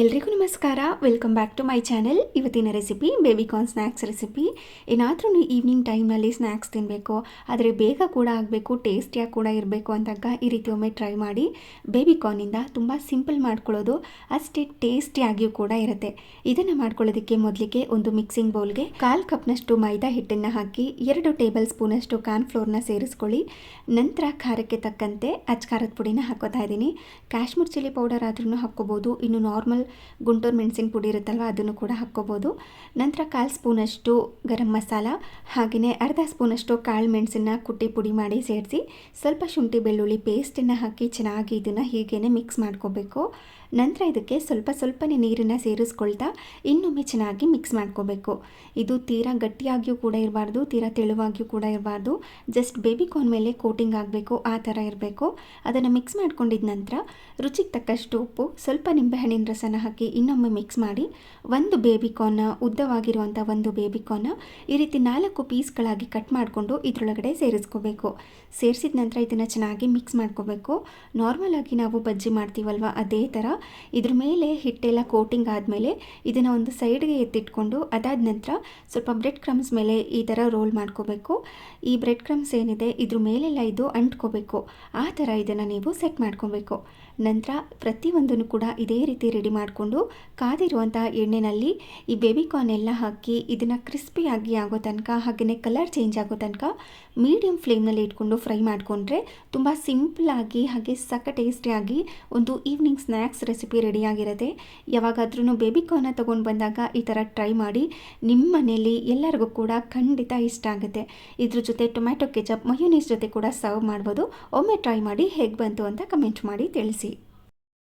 ಎಲ್ರಿಗೂ ನಮಸ್ಕಾರ. Welcome back to my channel ಇವತ್ತಿನ recipe baby corn snacks recipe ಏನಾದ್ರೂ ಈವ್ನಿಂಗ್ ಟೈಮ್ನಲ್ಲಿ ಸ್ನ್ಯಾಕ್ಸ್ ತಿನ್ನಬೇಕು ಆದರೆ ಬೇಗ ಕೂಡ ಆಗಬೇಕು ಟೇಸ್ಟಿಯಾಗಿ ಕೂಡ ಇರಬೇಕು ಅಂದಾಗ ಈ ರೀತಿ ಒಮ್ಮೆ ಟ್ರೈ ಮಾಡಿ. ಬೇಬಿಕಾರ್ನಿಂದ ತುಂಬ ಸಿಂಪಲ್ ಮಾಡ್ಕೊಳ್ಳೋದು, ಅಷ್ಟೇ ಟೇಸ್ಟಿಯಾಗಿಯೂ ಕೂಡ ಇರುತ್ತೆ. ಇದನ್ನು ಮಾಡ್ಕೊಳ್ಳೋದಕ್ಕೆ ಮೊದಲಿಗೆ ಒಂದು ಮಿಕ್ಸಿಂಗ್ ಬೌಲ್ಗೆ ಕಾಲು ಕಪ್ನಷ್ಟು ಮೈದಾ ಹಿಟ್ಟನ್ನು ಹಾಕಿ, ಎರಡು ಟೇಬಲ್ ಸ್ಪೂನಷ್ಟು ಕಾರ್ನ್ಫ್ಲೋರ್ನ ಸೇರಿಸ್ಕೊಳ್ಳಿ. ನಂತರ ಖಾರಕ್ಕೆ ತಕ್ಕಂತೆ ಅಚ್ ಖಾರದ ಪುಡಿನ ಹಾಕೋತಾ ಇದ್ದೀನಿ. ಕಾಶ್ಮೀರ್ ಚಿಲ್ಲಿ ಪೌಡರ್ ಆದ್ರೂ ಹಾಕ್ಕೋಬೋದು. ಇನ್ನು ನಾರ್ಮಲ್ ಗುಂಟೂರು ಮೆಣಸಿನ ಪುಡಿ ಇರುತ್ತಲ್ವ, ಅದನ್ನು ಕೂಡ ಹಾಕ್ಕೋಬೋದು. ನಂತರ ಕಾಲು ಸ್ಪೂನಷ್ಟು ಗರಂ ಮಸಾಲ ಹಾಗೆಯೇ ಅರ್ಧ ಸ್ಪೂನಷ್ಟು ಕಾಳು ಮೆಣಸಿನ ಕುಟ್ಟಿ ಪುಡಿ ಮಾಡಿ ಸೇರಿಸಿ ಸ್ವಲ್ಪ ಶುಂಠಿ ಬೆಳ್ಳುಳ್ಳಿ ಪೇಸ್ಟನ್ನು ಹಾಕಿ ಚೆನ್ನಾಗಿ ಇದನ್ನು ಹೀಗೇ ಮಿಕ್ಸ್ ಮಾಡ್ಕೋಬೇಕು. ನಂತರ ಇದಕ್ಕೆ ಸ್ವಲ್ಪ ಸ್ವಲ್ಪನೇ ನೀರನ್ನು ಸೇರಿಸ್ಕೊಳ್ತಾ ಇನ್ನೊಮ್ಮೆ ಚೆನ್ನಾಗಿ ಮಿಕ್ಸ್ ಮಾಡ್ಕೋಬೇಕು. ಇದು ತೀರಾ ಗಟ್ಟಿಯಾಗಿಯೂ ಕೂಡ ಇರಬಾರ್ದು, ತೀರಾ ತೆಳುವಾಗಿಯೂ ಕೂಡ ಇರಬಾರ್ದು. ಜಸ್ಟ್ ಬೇಬಿಕಾರ್ನ್ ಮೇಲೆ ಕೋಟಿಂಗ್ ಆಗಬೇಕು, ಆ ಥರ ಇರಬೇಕು. ಅದನ್ನು ಮಿಕ್ಸ್ ಮಾಡ್ಕೊಂಡಿದ ನಂತರ ರುಚಿಗೆ ತಕ್ಕಷ್ಟು ಉಪ್ಪು, ಸ್ವಲ್ಪ ನಿಂಬೆಹಣ್ಣಿನ ರಸನ ಹಾಕಿ ಇನ್ನೊಮ್ಮೆ ಮಿಕ್ಸ್ ಮಾಡಿ ಒಂದು ಬೇಬಿಕಾರ್ನ ಉದ್ದವಾಗಿರುವಂಥ ಒಂದು ಬೇಬಿಕಾರ್ನ ಈ ರೀತಿ ನಾಲ್ಕು ಪೀಸ್ಗಳಾಗಿ ಕಟ್ ಮಾಡಿಕೊಂಡು ಇದರೊಳಗಡೆ ಸೇರಿಸ್ಕೋಬೇಕು. ಸೇರಿಸಿದ ನಂತರ ಇದನ್ನು ಚೆನ್ನಾಗಿ ಮಿಕ್ಸ್ ಮಾಡ್ಕೋಬೇಕು. ನಾರ್ಮಲ್ ಆಗಿ ನಾವು ಬಜ್ಜಿ ಮಾಡ್ತೀವಲ್ವ, ಅದೇ ಥರ ಇದ್ರ ಮೇಲೆ ಹಿಟ್ಟೆಲ್ಲ ಕೋಟಿಂಗ್ ಆದಮೇಲೆ ಇದನ್ನು ಒಂದು ಸೈಡ್ಗೆ ಎತ್ತಿಟ್ಕೊಂಡು ಅದಾದ ನಂತರ ಸ್ವಲ್ಪ ಬ್ರೆಡ್ ಕ್ರಮ್ಸ್ ಮೇಲೆ ಈ ಥರ ರೋಲ್ ಮಾಡ್ಕೋಬೇಕು. ಈ ಬ್ರೆಡ್ ಕ್ರಮ್ಸ್ ಏನಿದೆ ಇದ್ರ ಮೇಲೆಲ್ಲ ಇದು ಅಂಟ್ಕೋಬೇಕು. ಆ ಥರ ಇದನ್ನು ನೀವು ಸೆಟ್ ಮಾಡ್ಕೊಬೇಕು. ನಂತರ ಪ್ರತಿಯೊಂದನ್ನು ಕೂಡ ಇದೇ ರೀತಿ ರೆಡಿ ಮಾಡಿಕೊಂಡು ಕಾದಿರುವಂಥ ಎಣ್ಣೆಯಲ್ಲಿ ಈ ಬೇಬಿಕಾರ್ನ್ ಎಲ್ಲ ಹಾಕಿ ಇದನ್ನು ಕ್ರಿಸ್ಪಿಯಾಗಿ ಆಗೋ ತನಕ ಹಾಗೆಯೇ ಕಲರ್ ಚೇಂಜ್ ಆಗೋ ತನಕ ಮೀಡಿಯಮ್ ಫ್ಲೇಮ್ನಲ್ಲಿ ಇಟ್ಕೊಂಡು ಫ್ರೈ ಮಾಡಿಕೊಂಡ್ರೆ ತುಂಬ ಆಗಿ ಹಾಗೆ ಸಕ್ಕ ಟೇಸ್ಟಿಯಾಗಿ ಒಂದು ಈವ್ನಿಂಗ್ ಸ್ನ್ಯಾಕ್ಸ್ ರೆಸಿಪಿ ರೆಡಿಯಾಗಿರುತ್ತೆ ಯಾವಾಗಾದ್ರೂ ಬೇಬಿಕಾರ್ನ ತೊಗೊಂಡು ಬಂದಾಗ ಈ ಥರ ಟ್ರೈ ಮಾಡಿ ನಿಮ್ಮ ಮನೆಯಲ್ಲಿ ಎಲ್ಲರಿಗೂ ಕೂಡ ಖಂಡಿತ ಇಷ್ಟ ಆಗುತ್ತೆ. ಇದ್ರ ಜೊತೆ ಟೊಮ್ಯಾಟೊ ಕೆಚಪ್ ಮಯೋನೀಸ್ ಜೊತೆ ಕೂಡ ಸರ್ವ್ ಮಾಡ್ಬೋದು. ಒಮ್ಮೆ ಟ್ರೈ ಮಾಡಿ ಹೇಗೆ ಬಂತು ಅಂತ ಕಮೆಂಟ್ ಮಾಡಿ ತಿಳಿಸಿ.